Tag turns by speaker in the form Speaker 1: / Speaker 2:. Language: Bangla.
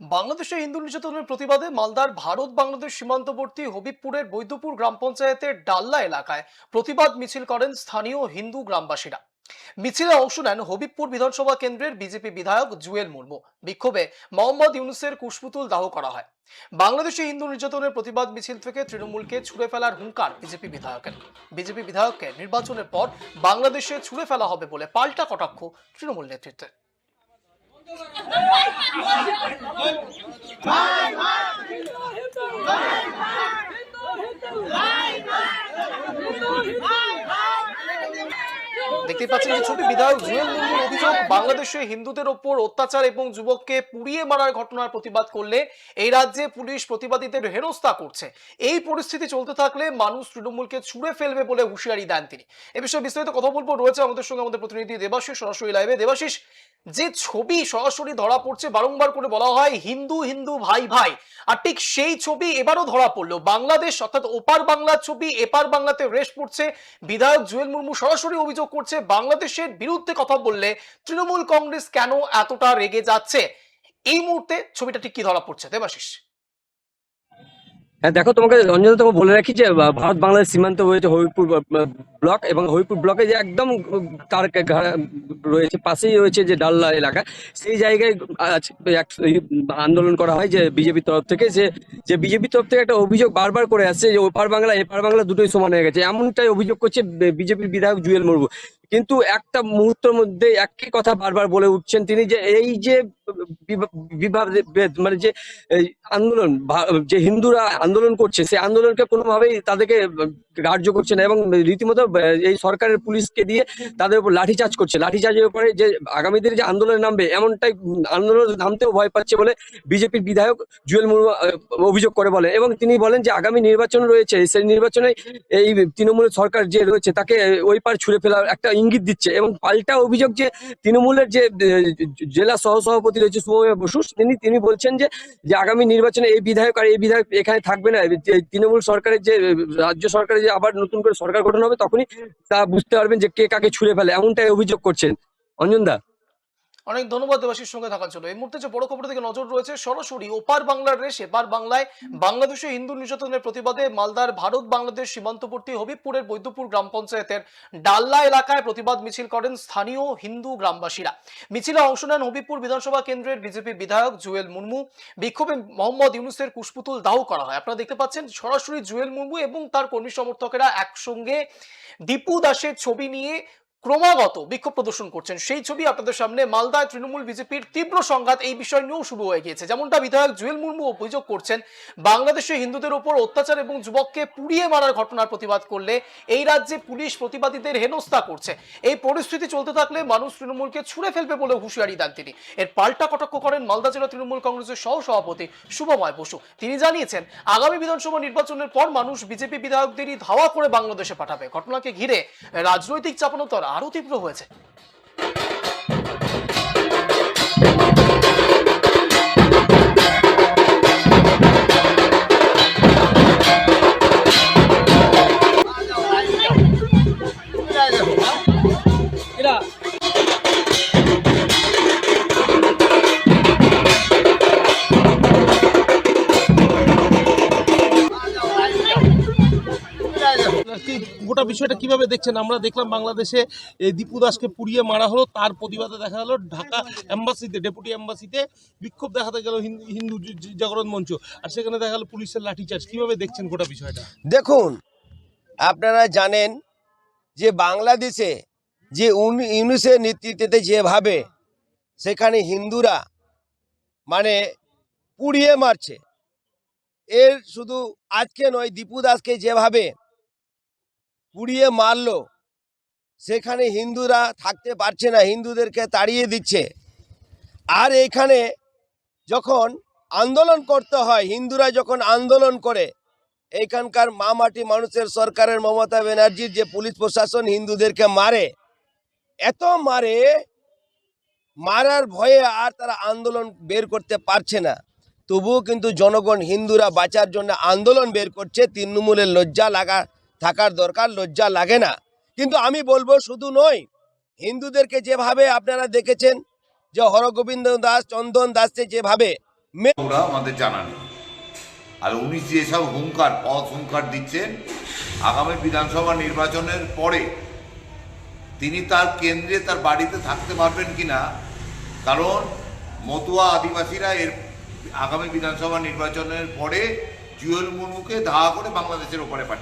Speaker 1: বাংলাদেশে হিন্দু নির্যাতনের প্রতিবাদে মালদার ভারত বাংলাদেশ সীমান্তবর্তী হবিবপুরের বৈদ্যপুর গ্রাম পঞ্চায়েতের ডাল্লা এলাকায় প্রতিবাদ মিছিল করেন স্থানীয় হিন্দু গ্রামবাসীরা। মিছিলে অংশ নেন হবিবপুর বিধানসভা কেন্দ্রের বিজেপি বিধায়ক জুয়েল মুর্মু। বিক্ষোভে মোহাম্মদ ইউনুসের কুশপুতুল দাহ করা হয়। বাংলাদেশে হিন্দু নির্যাতনের প্রতিবাদ মিছিল থেকে তৃণমূলকে ছুড়ে ফেলার হুঙ্কার বিজেপি বিধায়কের। বিজেপি বিধায়ককে নির্বাচনের পর বাংলাদেশে ছুড়ে ফেলা হবে বলে পাল্টা কটাক্ষ তৃণমূল নেতৃত্বে দেখতেই পাচ্ছেন যে ছবি বিধায়ক জুয়েল মুর্মুর অভিযোগ, বাংলাদেশে হিন্দুদের ওপর অত্যাচার এবং যুবককে পুড়িয়ে মারার ঘটনার প্রতিবাদ করলে এই রাজ্যে পুলিশ প্রতিবাদীদের হেনস্থা করছে। এই পরিস্থিতি চলতে থাকলে মানুষ তৃণমূলকে ছুড়ে ফেলবে বলে হুঁশিয়ারি দেন তিনি। এ বিষয়ে বিস্তারিত কথা বলব। রয়েছে আমাদের সঙ্গে আমাদের প্রতিনিধি দেবাশিস, সরাসরি লাইভে দেবাশিস, যে ছবি সরাসরি ধরা পড়ছে, বারংবার করে বলা হয়, হিন্দু হিন্দু, ভাই ভাই। আর ঠিক সেই ছবি এবারও ধরা পড়ল। বাংলাদেশ, অর্থাৎ ওপার বাংলার ছবি, এপার বাংলাতে রেশ পড়ছে। বিধায়ক জুয়েল মুর্মু সরাসরি অভিযোগ করছে বাংলাদেশের বিরুদ্ধে কথা বললে তৃণমূল কংগ্রেস কেন এতটা রেগে যাচ্ছে? এই মুহূর্তে ছবিটা ঠিক কি ধরা পড়ছে? দেবাশিস।
Speaker 2: হ্যাঁ দেখো তোমাকে রঞ্জন তোমাকে বলে রাখি যে ভারত বাংলাদেশ সীমান্ত রয়েছে হবিপুর ব্লক এবং হবিপুর ব্লকে যে একদম তার রয়েছে, পাশেই রয়েছে যে ডাল্লা এলাকা, সেই জায়গায় আন্দোলন করা হয় যে বিজেপির তরফ থেকে, যে যে বিজেপির তরফ থেকে একটা অভিযোগ বারবার করে আসছে যে ওপার বাংলা, এপার বাংলা দুটোই সমান হয়ে গেছে। এমনটাই অভিযোগ করছে বিজেপির বিধায়ক জুয়েল মুর্মু। কিন্তু একটা মুহূর্তের মধ্যে একই কথা বারবার বলে উঠছেন তিনি যে এই যে বিভা- বিভাগ মানে যে আন্দোলন যে হিন্দুরা আন্দোলন করছে সেই আন্দোলনকে কোনোভাবেই তাদেরকে কার্য করছে না এবং রীতিমতো এই সরকারের পুলিশকে দিয়ে তাদের উপর লাঠিচার্জ করছে। লাঠিচার্জের উপরে যে আগামী দিনে যে আন্দোলনে নামবে, এমনটাই আন্দোলন নামতেও ভয় পাচ্ছে বলে বিজেপির বিধায়ক জুয়েল মুর্মু অভিযোগ করে বলে এবং তিনি বলেন যে আগামী নির্বাচন রয়েছে, সেই নির্বাচনে এই তৃণমূল সরকার যে রয়েছে, তাকে ওই পার ছুড়ে ফেলার একটা ইঙ্গিত দিচ্ছে এবং পাল্টা অভিযোগ যে তৃণমূলের যে জেলা সহ সভাপতি রয়েছে শুভময় বসু, তিনি তিনি বলছেন যে যে আগামী নির্বাচনে এই বিধায়ক আর এই বিধায়ক এখানে থাকবে না। তৃণমূল সরকারের যে রাজ্য সরকারের যে আবার নতুন করে সরকার গঠন হবে, তখনই তা বুঝতে পারবেন যে কে কাকে ছুঁড়ে ফেলে, এমনটাই অভিযোগ করছেন। অঞ্জন দা।
Speaker 1: অনেক ধন্যবাদ দেবাশির সঙ্গে থাকার জন্য। এই মুহূর্তে যে বড় খবর থেকে নজর রয়েছে, সরাসরি ওপার বাংলার রেশ, এপার বাংলায় বাংলাদেশে হিন্দু নির্যাতনের প্রতিবাদে মালদার ভারত বাংলাদেশ সীমান্তবর্তী হবিবপুরের বৈদ্যপুর গ্রাম পঞ্চায়েতের ডাল্লা এলাকায় প্রতিবাদ মিছিল করেন স্থানীয় হিন্দু গ্রামবাসীরা। মিছিলে অংশ নেন হবিবপুর বিধানসভা কেন্দ্রের বিজেপি বিধায়ক জুয়েল মুর্মু। বিক্ষোভে মোহাম্মদ ইউনুসের কুশপুতুল দাহ করা হয়। আপনারা দেখতে পাচ্ছেন সরাসরি জুয়েল মুর্মু এবং তার কর্মী সমর্থকেরা একসঙ্গে দীপু দাসের ছবি নিয়ে ক্রমাগত বিক্ষোভ প্রদর্শন করছেন। সেই ছবি আপনাদের সামনে মালদায় তৃণমূল বিজেপির তীব্র সংঘাত এই বিষয় নিয়েও শুরু হয়ে গিয়েছে। যেমনটা বিধায়ক জুয়েল মুর্মু অভিযোগ করছেন, বাংলাদেশে হিন্দুদের ওপর অত্যাচার এবং যুবককে পুড়িয়ে মারার ঘটনার প্রতিবাদ করলে এই রাজ্যে পুলিশ প্রতিবাদীদের হেনস্থা করছে। এই পরিস্থিতি চলতে থাকলে মানুষ তৃণমূলকে ছুঁড়ে ফেলবে বলে হুঁশিয়ারি দেন তিনি। এর পাল্টা কটাক্ষ করেন মালদা জেলা তৃণমূল কংগ্রেসের সহ সভাপতি শুভময় বসু। তিনি জানিয়েছেন, আগামী বিধানসভা নির্বাচনের পর মানুষ বিজেপি বিধায়কদেরই ধাওয়া করে বাংলাদেশে পাঠাবে। ঘটনাকে ঘিরে রাজনৈতিক চাপানোতর আরও তীব্র হয়েছে।
Speaker 3: গোটা বিষয়টা কীভাবে দেখছেন? আমরা দেখলাম বাংলাদেশে এই দীপু দাসকে পুড়িয়ে মারা হলো, তার প্রতিবাদে দেখা গেলো ঢাকা এম্বাসিতে, ডেপুটি এম্বাসিতে বিক্ষোভ দেখাতে গেল হিন্দু- জাগরণ মঞ্চ। আর সেখানে দেখা গেল পুলিশের লাঠিচার্জ। কীভাবে দেখছেন গোটা বিষয়টা?
Speaker 4: দেখুন, আপনারা জানেন যে বাংলাদেশে যে উন- ইউনুসের নেতৃত্বে যেভাবে সেখানে হিন্দুরা মানে পুড়িয়ে মারছে, এর শুধু আজকে নয়, দীপু দাসকে যেভাবে পুড়িয়ে মারলো। সেখানে হিন্দুরা থাকতে পারছে না, হিন্দুদেরকে তাড়িয়ে দিচ্ছে। আর এখানে যখন আন্দোলন করতে হয়, হিন্দুরা যখন আন্দোলন করে এইখানকার মা মাটি মানুষের সরকারের মমতা ব্যানার্জির যে পুলিশ প্রশাসন হিন্দুদেরকে মারে, এত মারে, মারার ভয়ে আর তারা আন্দোলন বের করতে পারছে না। তবুও কিন্তু জনগণ হিন্দুরা বাঁচার জন্য আন্দোলন বের করছে। তৃণমূলের লজ্জা লাগা থাকার দরকার, লজ্জা লাগে না। কিন্তু আমি বলব শুধু নয়, হিন্দুদেরকে যেভাবে আপনারা দেখেছেন, যে হরগোবিন্দ দাস, চন্দন দাসকে যেভাবে
Speaker 5: ওরা আমাদের জানান আর উনি যেসব হুঙ্কার, পথ হুঙ্কার দিচ্ছেন, আগামী বিধানসভা নির্বাচনের পরে তিনি তার কেন্দ্রে, তার বাড়িতে থাকতে পারবেন কিনা? কারণ মতুয়া আদিবাসীরা এর আগামী বিধানসভা নির্বাচনের পরে জুয়েল মুর্মুকে ধাওয়া করে বাংলাদেশের ওপরে পাঠিয়ে